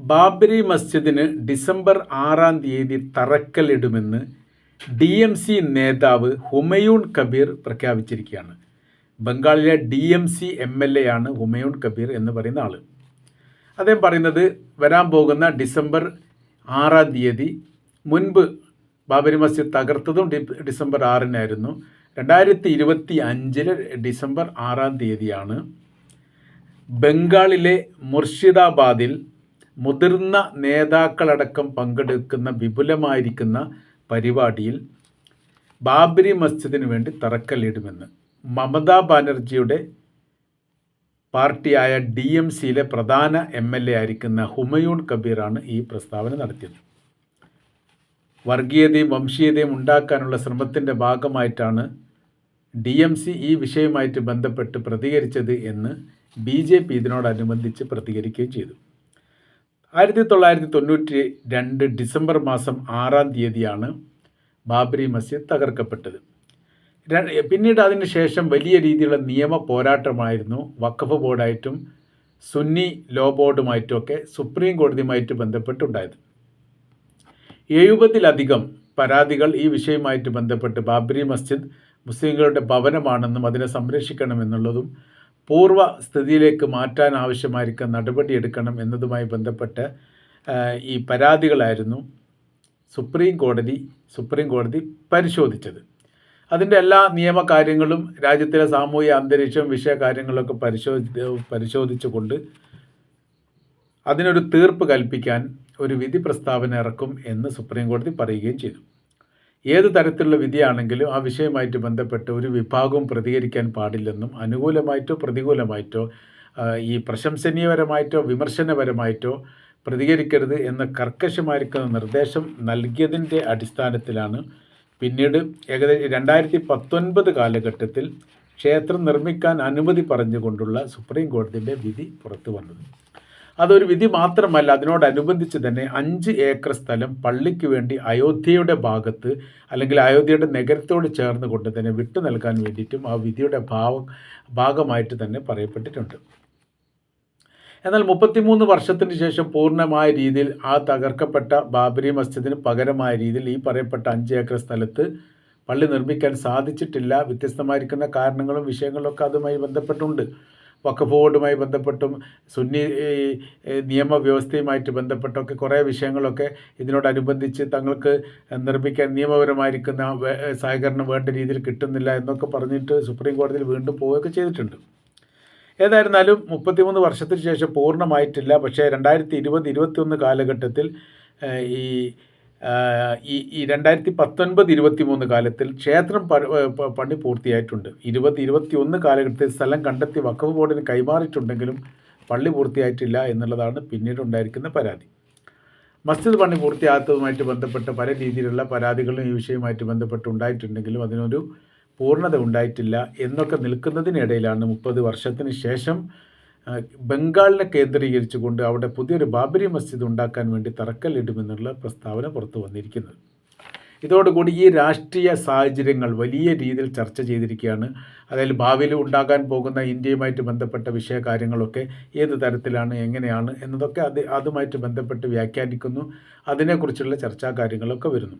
Babri മസ്ജിദിന് December ആറാം തീയതി തറക്കല്ലിടുമെന്ന് D M C നേതാവ് ഹുമയൂൺ കബീർ പ്രഖ്യാപിച്ചിരിക്കുകയാണ്. ബംഗാളിലെ D M C M L A ആണ് ഹുമയൂൺ കബീർ എന്ന് പറയുന്ന ആൾ അദ്ദേഹം പറയുന്നത് വരാൻ പോകുന്ന ഡിസംബർ ആറാം തീയതി മുൻപ് ബാബരി മസ്ജിദ് തകർത്തതും ഡിസംബർ ആറിനായിരുന്നു. രണ്ടായിരത്തി ഇരുപത്തി അഞ്ചിൽ ഡിസംബർ ആറാം തീയതിയാണ് ബംഗാളിലെ മുർഷിദാബാദിൽ മുതിർന്ന നേതാക്കളടക്കം പങ്കെടുക്കുന്ന വിപുലമായിരിക്കുന്ന പരിപാടിയിൽ ബാബരി മസ്ജിദിന് വേണ്ടി തറക്കല്ലിടുമെന്ന് മമതാ ബാനർജിയുടെ പാർട്ടിയായ ഡി എം സിയിലെ പ്രധാന എം എൽ എ ആയിരിക്കുന്ന ഹുമയൂൺ കബീറാണ് ഈ പ്രസ്താവന നടത്തിയത്. വർഗീയതയും വംശീയതയും ഉണ്ടാക്കാനുള്ള ശ്രമത്തിന്റെ ഭാഗമായിട്ടാണ് ഡി എം സി ഈ വിഷയവുമായിട്ട് ബന്ധപ്പെട്ട് പ്രതികരിച്ചത് എന്ന് ബി ജെ പി ഇതിനോടനുബന്ധിച്ച് പ്രതികരിക്കുകയും ചെയ്തു. ആയിരത്തി തൊള്ളായിരത്തി തൊണ്ണൂറ്റി രണ്ട് ഡിസംബർ മാസം ആറാം തീയതിയാണ് ബാബരി മസ്ജിദ് തകർക്കപ്പെട്ടത്. പിന്നീട് അതിന് ശേഷം വലിയ രീതിയിലുള്ള നിയമ പോരാട്ടമായിരുന്നു. വഖഫ് ബോർഡായിട്ടും സുന്നി ലോ ബോർഡുമായിട്ടും ഒക്കെ സുപ്രീം കോടതിയുമായിട്ട് ബന്ധപ്പെട്ടുണ്ടായത്. എഴുപതിലധികം പരാതികൾ ഈ വിഷയവുമായിട്ട് ബന്ധപ്പെട്ട് ബാബരി മസ്ജിദ് മുസ്ലിങ്ങളുടെ ഭവനമാണെന്നും അതിനെ സംരക്ഷിക്കണമെന്നുള്ളതും പൂർവ സ്ഥിതിയിലേക്ക് മാറ്റാൻ ആവശ്യമായിരിക്കുന്ന നടപടിയെടുക്കണം എന്നതുമായി ബന്ധപ്പെട്ട് ഈ പരാതികളായിരുന്നു സുപ്രീം കോടതി സുപ്രീം കോടതി പരിശോധിച്ചത്. അതിന്റെ എല്ലാ നിയമകാര്യങ്ങളും രാജ്യത്തിലെ സാമൂഹിക അന്തരീക്ഷം വിഷയകാര്യങ്ങളൊക്കെ പരിശോധി പരിശോധിച്ചുകൊണ്ട് അതിനൊരു തീർപ്പ് കൽപ്പിക്കാൻ ഒരു വിധി പ്രസ്താവന ഇറക്കും എന്ന് സുപ്രീം കോടതി പറയുകയും ചെയ്തു. ഏത് തരത്തിലുള്ള വിധിയാണെങ്കിലും ആ വിഷയമായിട്ട് ബന്ധപ്പെട്ട് ഒരു വിഭാഗവും പ്രതികരിക്കാൻ പാടില്ലെന്നും അനുകൂലമായിട്ടോ പ്രതികൂലമായിട്ടോ ഈ പ്രശംസനീയപരമായിട്ടോ വിമർശനപരമായിട്ടോ പ്രതികരിക്കരുത് എന്ന കർക്കശമായിരിക്കുന്ന നിർദ്ദേശം നൽകിയതിന്റെ അടിസ്ഥാനത്തിലാണ് പിന്നീട് ഏകദേശം രണ്ടായിരത്തി പത്തൊൻപത് കാലഘട്ടത്തിൽ ക്ഷേത്രം നിർമ്മിക്കാൻ അനുമതി പറഞ്ഞുകൊണ്ടുള്ള സുപ്രീം കോടതിന്റെ വിധി പുറത്തു വന്നത്. അതൊരു വിധി മാത്രമല്ല അതിനോടനുബന്ധിച്ച് തന്നെ അഞ്ച് ഏക്കർ സ്ഥലം പള്ളിക്ക് വേണ്ടി അയോധ്യയുടെ ഭാഗത്ത് അല്ലെങ്കിൽ അയോധ്യയുടെ നഗരത്തോട് ചേർന്ന് കൊണ്ട് തന്നെ വിട്ടു നൽകാൻ വേണ്ടിയിട്ടും ആ വിധിയുടെ ഭാവം ഭാഗമായിട്ട് തന്നെ പറയപ്പെട്ടിട്ടുണ്ട്. എന്നാൽ മുപ്പത്തിമൂന്ന് വർഷത്തിന് ശേഷം പൂർണമായ രീതിയിൽ ആ തകർക്കപ്പെട്ട ബാബരി മസ്ജിദിന് പകരമായ രീതിയിൽ ഈ പറയപ്പെട്ട അഞ്ച് ഏക്കർ സ്ഥലത്ത് പള്ളി നിർമ്മിക്കാൻ സാധിച്ചിട്ടില്ല. വ്യത്യസ്തമായിരിക്കുന്ന കാരണങ്ങളും വിഷയങ്ങളും ഒക്കെ അതുമായി ബന്ധപ്പെട്ടുണ്ട്. വഖഫ് ബോർഡുമായി ബന്ധപ്പെട്ടും സുന്നി നിയമവ്യവസ്ഥയുമായിട്ട് ബന്ധപ്പെട്ടൊക്കെ കുറേ വിഷയങ്ങളൊക്കെ ഇതിനോടനുബന്ധിച്ച് തങ്ങൾക്ക് നിർമ്മിക്കാൻ നിയമപരമായിരിക്കുന്ന സഹകരണം വേണ്ട രീതിയിൽ കിട്ടുന്നില്ല എന്നൊക്കെ പറഞ്ഞിട്ട് സുപ്രീം കോടതിയിൽ വീണ്ടും പോവുകയൊക്കെ ചെയ്തിട്ടുണ്ട്. ഏതായിരുന്നാലും മുപ്പത്തിമൂന്ന് വർഷത്തിന് ശേഷം പൂർണമായിട്ടില്ല. പക്ഷേ രണ്ടായിരത്തി ഇരുപത് ഇരുപത്തിയൊന്ന് കാലഘട്ടത്തിൽ ഈ ഈ ഈ രണ്ടായിരത്തി പത്തൊൻപത് ഇരുപത്തി മൂന്ന് കാലത്തിൽ ക്ഷേത്രം പണി പൂർത്തിയായിട്ടുണ്ട്. ഇരുപത് ഇരുപത്തി ഒന്ന് കാലഘട്ടത്തിൽ സ്ഥലം കണ്ടെത്തി വഖഫ് ബോർഡിന് കൈമാറിയിട്ടുണ്ടെങ്കിലും പള്ളി പൂർത്തിയായിട്ടില്ല എന്നുള്ളതാണ് പിന്നീട് ഉണ്ടായിരിക്കുന്ന പരാതി. മസ്ജിദ് പണി പൂർത്തിയാകാത്തതുമായിട്ട് ബന്ധപ്പെട്ട പല രീതിയിലുള്ള പരാതികളും ഈ വിഷയവുമായിട്ട് ബന്ധപ്പെട്ട് ഉണ്ടായിട്ടുണ്ടെങ്കിലും അതിനൊരു പൂർണത ഉണ്ടായിട്ടില്ല എന്നൊക്കെ നിൽക്കുന്നതിനിടയിലാണ് മുപ്പത് വർഷത്തിന് ശേഷം ബംഗാളിനെ കേന്ദ്രീകരിച്ചുകൊണ്ട് അവിടെ പുതിയൊരു ബാബരി മസ്ജിദ് ഉണ്ടാക്കാൻ വേണ്ടി തറക്കല്ലിടുമെന്നുള്ള പ്രസ്താവന പുറത്തു വന്നിരിക്കുന്നത്. ഇതോടുകൂടി ഈ രാഷ്ട്രീയ സാഹചര്യങ്ങൾ വലിയ രീതിയിൽ ചർച്ച ചെയ്തിരിക്കുകയാണ്. അതായത് ഭാവിയിൽ ഉണ്ടാകാൻ പോകുന്ന ഇന്ത്യയുമായിട്ട് ബന്ധപ്പെട്ട വിഷയ കാര്യങ്ങളൊക്കെ ഏത് തരത്തിലാണ് എങ്ങനെയാണ് എന്നതൊക്കെ അത് അതുമായിട്ട് ബന്ധപ്പെട്ട് വ്യാഖ്യാനിക്കുന്നു. അതിനെക്കുറിച്ചുള്ള ചർച്ചാ കാര്യങ്ങളൊക്കെ വരുന്നു.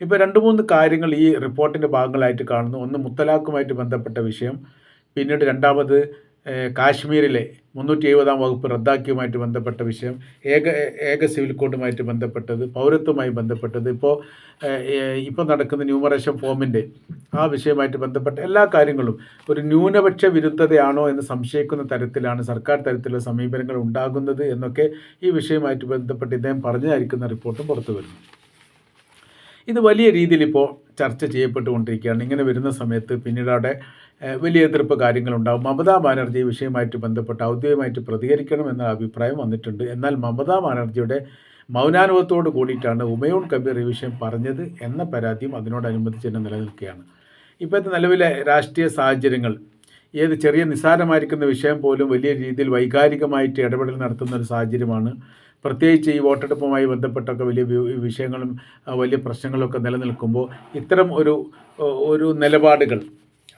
ഇപ്പോൾ രണ്ട് മൂന്ന് കാര്യങ്ങൾ ഈ റിപ്പോർട്ടിന്റെ ഭാഗങ്ങളായിട്ട് കാണുന്നു. ഒന്ന് മുത്തലാഖുമായിട്ട് ബന്ധപ്പെട്ട വിഷയം പിന്നീട് രണ്ടാമത് കാശ്മീരിലെ മുന്നൂറ്റി എഴുപതാം വകുപ്പ് റദ്ദാക്കിയുമായിട്ട് ബന്ധപ്പെട്ട വിഷയം ഏക ഏക സിവിൽ കോഡുമായിട്ട് ബന്ധപ്പെട്ടത് പൗരത്വമായി ബന്ധപ്പെട്ടത് ഇപ്പോൾ ഇപ്പോൾ നടക്കുന്ന ന്യൂമറേഷൻ ഫോമിന്റെ ആ വിഷയമായിട്ട് ബന്ധപ്പെട്ട എല്ലാ കാര്യങ്ങളും ഒരു ന്യൂനപക്ഷ വിരുദ്ധതയാണോ എന്ന് സംശയിക്കുന്ന തരത്തിലാണ് സർക്കാർ തരത്തിലുള്ള സമീപനങ്ങൾ ഉണ്ടാകുന്നത് എന്നൊക്കെ ഈ വിഷയമായിട്ട് ബന്ധപ്പെട്ട് ഇദ്ദേഹം പറഞ്ഞതായിരിക്കുന്ന റിപ്പോർട്ടും പുറത്തു വരുന്നു. ഇത് വലിയ രീതിയിൽ ഇപ്പോൾ ചർച്ച ചെയ്യപ്പെട്ടുകൊണ്ടിരിക്കുകയാണ്. ഇങ്ങനെ വരുന്ന സമയത്ത് പിന്നീട് അവിടെ വലിയ എതിർപ്പ് കാര്യങ്ങളുണ്ടാകും മമതാ ബാനർജി വിഷയമായിട്ട് ബന്ധപ്പെട്ട് ഔദ്യോഗികമായിട്ട് പ്രതികരിക്കണം എന്ന അഭിപ്രായം വന്നിട്ടുണ്ട്. എന്നാൽ മമതാ ബാനർജിയുടെ മൗനാനുഭവത്തോട് കൂടിയിട്ടാണ് ഉമയൂൺ കബീർ ഈ വിഷയം പറഞ്ഞത് എന്ന പരാതിയും അതിനോടനുബന്ധിച്ച് തന്നെ നിലനിൽക്കുകയാണ്. ഇപ്പോഴത്തെ നിലവിലെ രാഷ്ട്രീയ സാഹചര്യങ്ങൾ ഏത് ചെറിയ നിസ്സാരമായിരിക്കുന്ന വിഷയം പോലും വലിയ രീതിയിൽ വൈകാരികമായിട്ട് ഇടപെടൽ നടത്തുന്ന ഒരു സാഹചര്യമാണ് പ്രത്യേകിച്ച് ഈ വോട്ടെടുപ്പുമായി ബന്ധപ്പെട്ടൊക്കെ വലിയ വിഷയങ്ങളും വലിയ പ്രശ്നങ്ങളൊക്കെ നിലനിൽക്കുമ്പോൾ ഇത്തരം ഒരു ഒരു നിലപാടുകൾ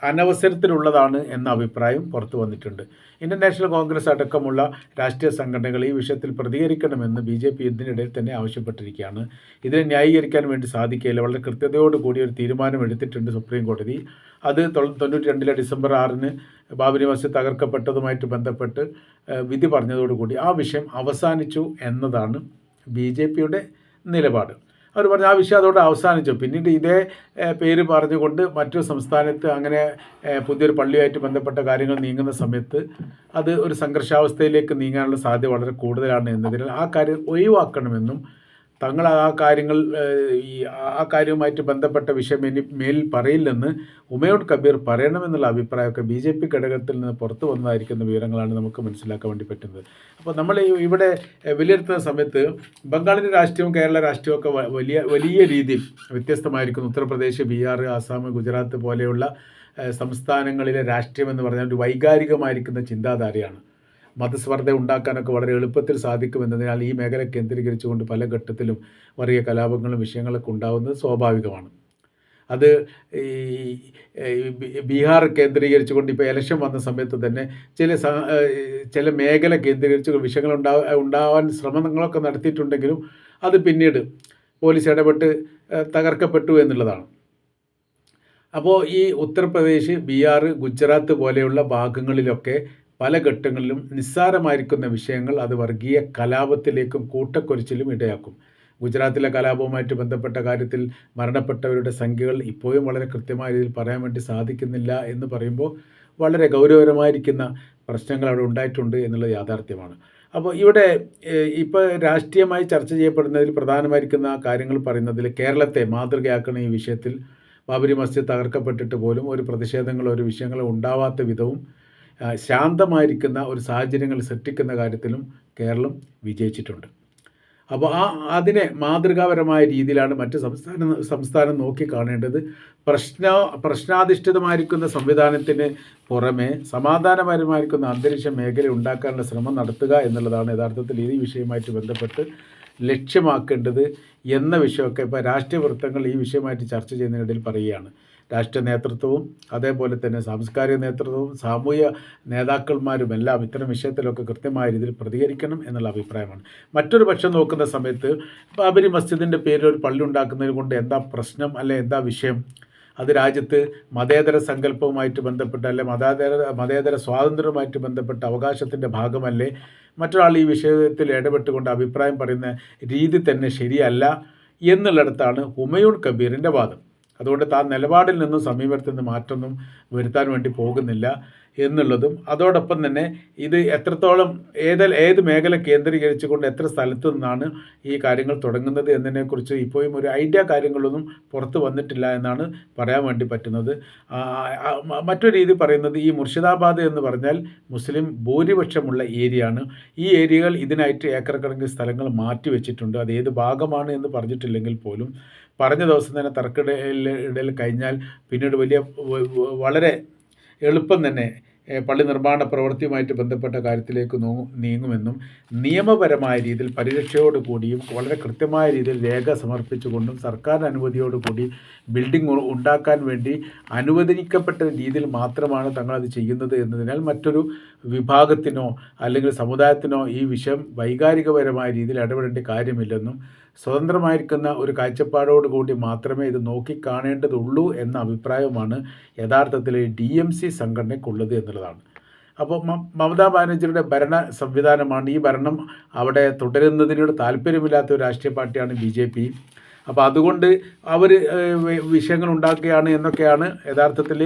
അനവസരത്തിലുള്ളതാണ് എന്ന അഭിപ്രായം പുറത്തു വന്നിട്ടുണ്ട്. ഇന്ത്യൻ കോൺഗ്രസ് അടക്കമുള്ള രാഷ്ട്രീയ സംഘടനകൾ ഈ വിഷയത്തിൽ പ്രതികരിക്കണമെന്ന് ബി ജെ പി ഇതിനിടയിൽ തന്നെ ആവശ്യപ്പെട്ടിരിക്കുകയാണ്. ഇതിനെ ന്യായീകരിക്കാൻ വേണ്ടി സാധിക്കില്ല വളരെ കൃത്യതയോടുകൂടി ഒരു തീരുമാനം എടുത്തിട്ടുണ്ട് സുപ്രീം കോടതി. അത് തൊണ്ണൂറ്റി രണ്ടിലെ ഡിസംബർ ആറിന് ബാബരി മസ്ജിദ് തകർക്കപ്പെട്ടതുമായിട്ട് ബന്ധപ്പെട്ട് വിധി പറഞ്ഞതോടുകൂടി ആ വിഷയം അവസാനിച്ചു എന്നതാണ് ബി ജെ പിയുടെ നിലപാട്. അവർ പറഞ്ഞു ആ വിഷയം അതോടെ അവസാനിച്ചു. പിന്നീട് ഇതേ പേര് പറഞ്ഞുകൊണ്ട് മറ്റു സംസ്ഥാനത്ത് അങ്ങനെ പുതിയൊരു പള്ളിയായിട്ട് ബന്ധപ്പെട്ട കാര്യങ്ങൾ നീങ്ങുന്ന സമയത്ത് അത് ഒരു സംഘർഷാവസ്ഥയിലേക്ക് നീങ്ങാനുള്ള സാധ്യത വളരെ കൂടുതലാണ് എന്നതിനാൽ ആ കാര്യം ഒഴിവാക്കണമെന്നും തങ്ങൾ ആ കാര്യങ്ങൾ ഈ ആ കാര്യവുമായിട്ട് ബന്ധപ്പെട്ട വിഷയം ഇനി മേൽ പറയില്ലെന്ന് ഉമയോട് കബീർ പറയണമെന്നുള്ള അഭിപ്രായമൊക്കെ ബി ജെ പി ഘടകത്തിൽ നിന്ന് പുറത്തു വന്നതായിരിക്കുന്ന വിവരങ്ങളാണ് നമുക്ക് മനസ്സിലാക്കാൻ വേണ്ടി പറ്റുന്നത്. അപ്പോൾ നമ്മൾ ഇവിടെ വിലയിരുത്തുന്ന സമയത്ത് ബംഗാളിന്റെ രാഷ്ട്രീയവും കേരള രാഷ്ട്രീയവും ഒക്കെ വലിയ വലിയ രീതിയിൽ വ്യത്യസ്തമായിരിക്കുന്നു. ഉത്തർപ്രദേശ് ബീഹാർ ആസാം ഗുജറാത്ത് പോലെയുള്ള സംസ്ഥാനങ്ങളിലെ രാഷ്ട്രീയം എന്ന് പറഞ്ഞാൽ ഒരു വൈകാരികമായിരിക്കുന്ന ചിന്താധാരയാണ്. മതസ്പർദ്ധ ഉണ്ടാക്കാനൊക്കെ വളരെ എളുപ്പത്തിൽ സാധിക്കുമെന്നതിനാൽ ഈ മേഖല കേന്ദ്രീകരിച്ചുകൊണ്ട് പല ഘട്ടത്തിലും വലിയ കലാപങ്ങളും വിഷയങ്ങളൊക്കെ ഉണ്ടാകുന്നത് സ്വാഭാവികമാണ്. അത് ഈ ബീഹാർ കേന്ദ്രീകരിച്ചുകൊണ്ട് ഇപ്പോൾ ഇലക്ഷൻ വന്ന സമയത്ത് തന്നെ ചില ചില മേഖല കേന്ദ്രീകരിച്ച് വിഷയങ്ങൾ ഉണ്ടാ ഉണ്ടാവാൻ ശ്രമങ്ങളൊക്കെ നടത്തിയിട്ടുണ്ടെങ്കിലും അത് പിന്നീട് പോലീസ് ഇടപെട്ട് തകർക്കപ്പെട്ടു എന്നുള്ളതാണ്. അപ്പോൾ ഈ ഉത്തർപ്രദേശ് ബീഹാർ ഗുജറാത്ത് പോലെയുള്ള ഭാഗങ്ങളിലൊക്കെ പല ഘട്ടങ്ങളിലും നിസ്സാരമായിരിക്കുന്ന വിഷയങ്ങൾ അത് വർഗീയ കലാപത്തിലേക്കും കൂട്ടക്കൊരിച്ചിലും ഇടയാക്കും. ഗുജറാത്തിലെ കലാപവുമായിട്ട് ബന്ധപ്പെട്ട കാര്യത്തിൽ മരണപ്പെട്ടവരുടെ സംഖ്യകൾ ഇപ്പോഴും വളരെ കൃത്യമായ രീതിയിൽ പറയാൻ വേണ്ടി സാധിക്കുന്നില്ല എന്ന് പറയുമ്പോൾ വളരെ ഗൗരവകരമായിരിക്കുന്ന പ്രശ്നങ്ങൾ അവിടെ ഉണ്ടായിട്ടുണ്ട് എന്നുള്ളത് യാഥാർത്ഥ്യമാണ്. അപ്പോൾ ഇവിടെ ഇപ്പോൾ രാഷ്ട്രീയമായി ചർച്ച ചെയ്യപ്പെടുന്നതിൽ പ്രധാനമായിരിക്കുന്ന കാര്യങ്ങൾ പറയുന്നതിൽ കേരളത്തെ മാതൃകയാക്കുന്ന ഈ വിഷയത്തിൽ ബാബരി മസ്ജിദ് തകർക്കപ്പെട്ടിട്ട് പോലും ഒരു പ്രതിഷേധങ്ങളോ ഒരു വിഷയങ്ങളോ ഉണ്ടാവാത്ത വിധവും ശാന്തമായിരിക്കുന്ന ഒരു സാഹചര്യങ്ങൾ സൃഷ്ടിക്കുന്ന കാര്യത്തിലും കേരളം വിജയിച്ചിട്ടുണ്ട്. അപ്പോൾ ആ അതിനെ മാതൃകാപരമായ രീതിയിലാണ് മറ്റ് സംസ്ഥാന സംസ്ഥാനം നോക്കി കാണേണ്ടത്. പ്രശ്ന പ്രശ്നാധിഷ്ഠിതമായിരിക്കുന്ന സംവിധാനത്തിന് പുറമെ സമാധാനപരമായിരിക്കുന്ന അന്തരീക്ഷ മേഖല ഉണ്ടാക്കാനുള്ള ശ്രമം നടത്തുക എന്നുള്ളതാണ് യഥാർത്ഥത്തിൽ ഈ വിഷയമായിട്ട് ബന്ധപ്പെട്ട് ലക്ഷ്യമാക്കേണ്ടത് എന്ന വിഷയമൊക്കെ ഇപ്പോൾ രാഷ്ട്രീയ വൃത്തങ്ങൾ ഈ വിഷയമായിട്ട് ചർച്ച ചെയ്യുന്നതിനിടയിൽ പറയുകയാണ്. രാഷ്ട്രീയ നേതൃത്വവും അതേപോലെ തന്നെ സാംസ്കാരിക നേതൃത്വവും സാമൂഹ്യ നേതാക്കന്മാരും എല്ലാം ഇത്തരം വിഷയത്തിലൊക്കെ കൃത്യമായ രീതിയിൽ പ്രതികരിക്കണം എന്നുള്ള അഭിപ്രായമാണ്. മറ്റൊരു പക്ഷം നോക്കുന്ന സമയത്ത് ബാബരി മസ്ജിദിന്റെ പേരിൽ ഒരു പള്ളി ഉണ്ടാക്കുന്നതിന് കൊണ്ട് എന്താ പ്രശ്നം അല്ലെ എന്താ വിഷയം? അത് രാജ്യത്ത് മതേതര സങ്കല്പവുമായിട്ട് ബന്ധപ്പെട്ട് അല്ലെ മതേതര മതേതര സ്വാതന്ത്ര്യവുമായിട്ട് ബന്ധപ്പെട്ട അവകാശത്തിന്റെ ഭാഗമല്ലേ? മറ്റൊരാൾ ഈ വിഷയത്തിൽ ഇടപെട്ടുകൊണ്ട് അഭിപ്രായം പറയുന്ന രീതി തന്നെ ശരിയല്ല എന്നുള്ളിടത്താണ് ഹുമയൂൺ കബീറിന്റെ വാദം. അതുകൊണ്ട് താൻ നിലപാടിൽ നിന്നും സമീപനത്തിൽ നിന്ന് മാറ്റമൊന്നും വരുത്താൻ വേണ്ടി പോകുന്നില്ല. എന്നുള്ളതും അതോടൊപ്പം തന്നെ ഇത് എത്രത്തോളം ഏത് ഏത് മേഖല കേന്ദ്രീകരിച്ചുകൊണ്ട് എത്ര സ്ഥലത്തു നിന്നാണ് ഈ കാര്യങ്ങൾ തുടങ്ങുന്നത് എന്നതിനെക്കുറിച്ച് ഇപ്പോഴും ഒരു ഐഡിയ കാര്യങ്ങളൊന്നും പുറത്ത് വന്നിട്ടില്ല എന്നാണ് പറയാൻ വേണ്ടി പറ്റുന്നത്. മറ്റൊരു രീതി പറയുന്നത് ഈ മുർഷിദാബാദ് എന്ന് പറഞ്ഞാൽ മുസ്ലിം ഭൂരിപക്ഷമുള്ള ഏരിയയാണ്. ഈ ഏരിയകൾ ഇതിനായിട്ട് ഏക്കർ കണക്കിന് സ്ഥലങ്ങൾ മാറ്റി വെച്ചിട്ടുണ്ട്. അത് ഏത് ഭാഗമാണ് എന്ന് പറഞ്ഞിട്ടില്ലെങ്കിൽ പോലും പറഞ്ഞ ദിവസം തന്നെ തർക്കടയിൽ കഴിഞ്ഞാൽ പിന്നീട് വലിയ വളരെ എളുപ്പം തന്നെ പള്ളി നിർമ്മാണ പ്രവൃത്തിയുമായിട്ട് ബന്ധപ്പെട്ട കാര്യത്തിലേക്ക് നീങ്ങുമെന്നും നിയമപരമായ രീതിയിൽ പരിരക്ഷയോട് കൂടിയും വളരെ കൃത്യമായ രീതിയിൽ രേഖ സമർപ്പിച്ചുകൊണ്ടും സർക്കാർ അനുമതിയോടുകൂടി ബിൽഡിംഗ് ഉണ്ടാക്കാൻ വേണ്ടി അനുവദിക്കപ്പെട്ട രീതിയിൽ മാത്രമാണ് തങ്ങളത് ചെയ്യുന്നത് എന്നതിനാൽ മറ്റൊരു വിഭാഗത്തിനോ അല്ലെങ്കിൽ സമുദായത്തിനോ ഈ വിഷയം വൈകാരികപരമായ രീതിയിൽ ഇടപെടേണ്ട കാര്യമില്ലെന്നും സ്വതന്ത്രമായിരിക്കുന്ന ഒരു കാഴ്ചപ്പാടോടുകൂടി മാത്രമേ ഇത് നോക്കിക്കാണേണ്ടതുള്ളൂ എന്ന അഭിപ്രായമാണ് യഥാർത്ഥത്തിൽ ഡി എം സി സംഘടനയ്ക്കുള്ളത് എന്നുള്ളതാണ് അപ്പോൾ മമതാ ബാനർജിയുടെ ഭരണ സംവിധാനമാണ്. ഈ ഭരണം അവിടെ തുടരുന്നതിനോട് താല്പര്യമില്ലാത്ത ഒരു രാഷ്ട്രീയ പാർട്ടിയാണ് ബി ജെ പി. അപ്പോൾ അതുകൊണ്ട് അവർ വിഷയങ്ങൾ ഉണ്ടാക്കുകയാണ് എന്നൊക്കെയാണ് യഥാർത്ഥത്തിൽ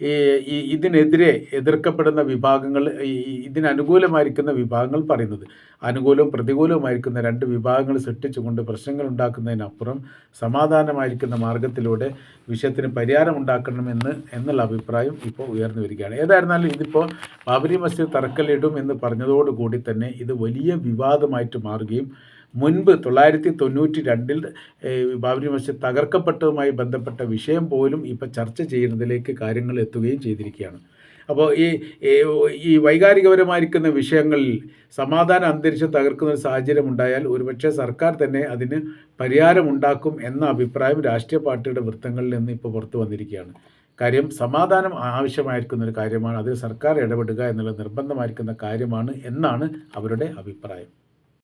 ഈ ഇതിനെതിരെ എതിർക്കപ്പെടുന്ന വിഭാഗങ്ങൾ ഇതിനനുകൂലമായിരിക്കുന്ന വിഭാഗങ്ങൾ പറയുന്നത്. അനുകൂലവും പ്രതികൂലവുമായിരിക്കുന്ന രണ്ട് വിഭാഗങ്ങൾ സൃഷ്ടിച്ചുകൊണ്ട് പ്രശ്നങ്ങൾ ഉണ്ടാക്കുന്നതിനപ്പുറം സമാധാനമായിരിക്കുന്ന മാർഗത്തിലൂടെ വിഷയത്തിന് പരിഹാരം ഉണ്ടാക്കണമെന്ന് എന്നുള്ള അഭിപ്രായം ഇപ്പോൾ ഉയർന്നു വരികയാണ്. ഏതായിരുന്നാലും ഇതിപ്പോൾ ബാബരി മസ്ജിദ് തറക്കല്ലിടും എന്ന് പറഞ്ഞതോടുകൂടി തന്നെ ഇത് വലിയ വിവാദമായിട്ട് മാറുകയും മുൻപ് തൊള്ളായിരത്തി തൊണ്ണൂറ്റി രണ്ടിൽ ബാബരി മസ്ജിദ് തകർക്കപ്പെട്ടതുമായി ബന്ധപ്പെട്ട വിഷയം പോലും ഇപ്പോൾ ചർച്ച ചെയ്യുന്നതിലേക്ക് കാര്യങ്ങൾ എത്തുകയും ചെയ്തിരിക്കുകയാണ്. അപ്പോൾ ഈ ഈ വൈകാരികപരമായിരിക്കുന്ന വിഷയങ്ങളിൽ സമാധാന അന്തരീക്ഷം തകർക്കുന്ന ഒരു സാഹചര്യം ഉണ്ടായാൽ ഒരുപക്ഷെ സർക്കാർ തന്നെ അതിന് പരിഹാരമുണ്ടാക്കും എന്ന അഭിപ്രായം രാഷ്ട്രീയ പാർട്ടിയുടെ വൃത്തങ്ങളിൽ നിന്ന് ഇപ്പോൾ പുറത്തു വന്നിരിക്കുകയാണ്. കാര്യം സമാധാനം ആവശ്യമായിരിക്കുന്ന ഒരു കാര്യമാണ്. അതിൽ സർക്കാർ ഇടപെടുക എന്നുള്ള നിർബന്ധമായിരിക്കുന്ന കാര്യമാണ് എന്നാണ് അവരുടെ അഭിപ്രായം.